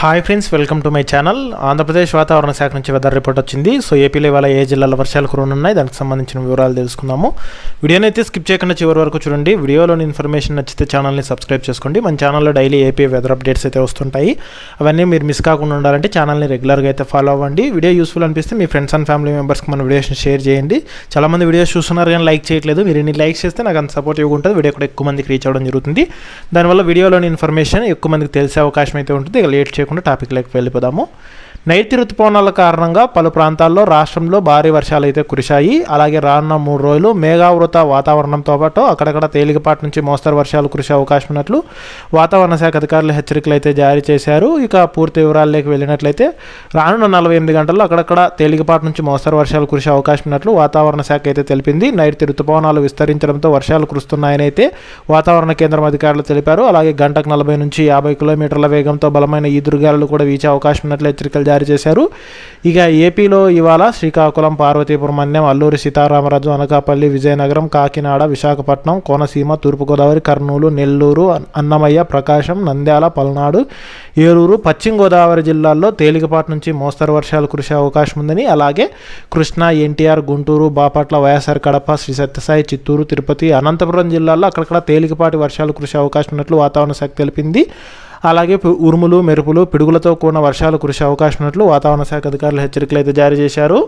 Hi friends welcome to my channel Andhra Pradesh వాతావరణ శాఖ నుంచి వెదర్ రిపోర్ట్ వచ్చింది. సో ఏపీలో ఇవాళ ఏ జిల్లాలో వర్షాలు కురనున్నాయి దానికి సంబంధించిన వివరాలు తెలుసుకుందాము. వీడియోని అయితే స్కిప్ చేయకుండా చివరి వరకు చూడండి. వీడియోలోని ఇన్ఫర్మేషన్ నచ్చితే ఛానల్ని సబ్స్క్రైబ్ చేసుకోండి. మన ఛానల్లో డైలీ ఏపీ వెదర్ అప్డేట్స్ అయితే వస్తుంటాయి. అవన్నీ మీరు మిస్ కాకుండా ఉండాలంటే ఛానల్ని రెగ్యులర్గా అయితే ఫాలో అవ్వండి. వీడియో యూస్ఫుల్ అనిపిస్తే మీ ఫ్రెండ్స్ అండ్ ఫ్యామిలీ మెంబర్స్కి మన వీడియోస్ని షేర్ చేయండి. చాలామంది వీడియోస్ చూస్తున్నారు కానీ లైక్ చేయట్లేదు. మీరు ఎన్ని లైక్ చేస్తే నాకు అంత సపోర్టివ్గా ఉంటుంది వీడియో కూడా ఎక్కువ మందికి రీచ్ అవ్వడం జరుగుతుంది. దానివల్ల వీడియోలోని ఇన్ఫర్మేషన్ ఎక్కువ మందికి తెలిసే అవకాశం అయితే ఉంటుంది. లేట్ లేట్ చేయకుండా టాపిక్లోకి వెళ్ళిపోదాము. నైరుతి ఋతుపవనాల కారణంగా పలు ప్రాంతాల్లో రాష్ట్రంలో భారీ వర్షాలు అయితే కురిశాయి. అలాగే రానున్న మూడు రోజులు మేఘావృత వాతావరణంతో పాటు అక్కడక్కడ తేలికపాటి నుంచి మోస్తరు వర్షాలు కురిసే అవకాశం ఉన్నట్లు వాతావరణ శాఖ అధికారులు హెచ్చరికలు అయితే జారీ చేశారు. ఇక పూర్తి వివరాల్లోకి వెళ్ళినట్లయితే రానున్న నలభై ఎనిమిది గంటల్లో అక్కడక్కడ తేలికపాటి నుంచి మోస్తరు వర్షాలు కురిసే అవకాశం ఉన్నట్లు వాతావరణ శాఖ అయితే తెలిపింది. నైరుతి ఋతుపవనాలు విస్తరించడంతో వర్షాలు కురుస్తున్నాయని అయితే వాతావరణ కేంద్రం అధికారులు తెలిపారు. అలాగే గంటకు నలభై నుంచి యాభై కిలోమీటర్ల వేగంతో బలమైన ఈదురుగాలు కూడా వీచే అవకాశం ఉన్నట్లు హెచ్చరికలు జారీ చేశారు. ఇక ఏపీలో ఇవాళ శ్రీకాకుళం పార్వతీపురం అన్యం అల్లూరి సీతారామరాజు అనకాపల్లి విజయనగరం కాకినాడ విశాఖపట్నం కోనసీమ తూర్పుగోదావరి కర్నూలు నెల్లూరు అన్నమయ్య ప్రకాశం నంద్యాల పల్నాడు ఏలూరు పశ్చిమ గోదావరి జిల్లాల్లో తేలికపాటి నుంచి మోస్తరు వర్షాలు కురిసే అవకాశం ఉందని అలాగే కృష్ణా ఎన్టీఆర్ గుంటూరు బాపట్ల వైఎస్ఆర్ కడప శ్రీ సత్యసాయి చిత్తూరు తిరుపతి అనంతపురం జిల్లాల్లో అక్కడక్కడ తేలికపాటి వర్షాలు కురిసే అవకాశం ఉన్నట్లు వాతావరణ శాఖ తెలిపింది. అలాగే ఉరుములు మెరుపులు పిడుగులతో కూడిన వర్షాలు కురిసే అవకాశం ఉన్నట్లు వాతావరణ శాఖ అధికారులు హెచ్చరికలు అయితే జారీ చేశారు.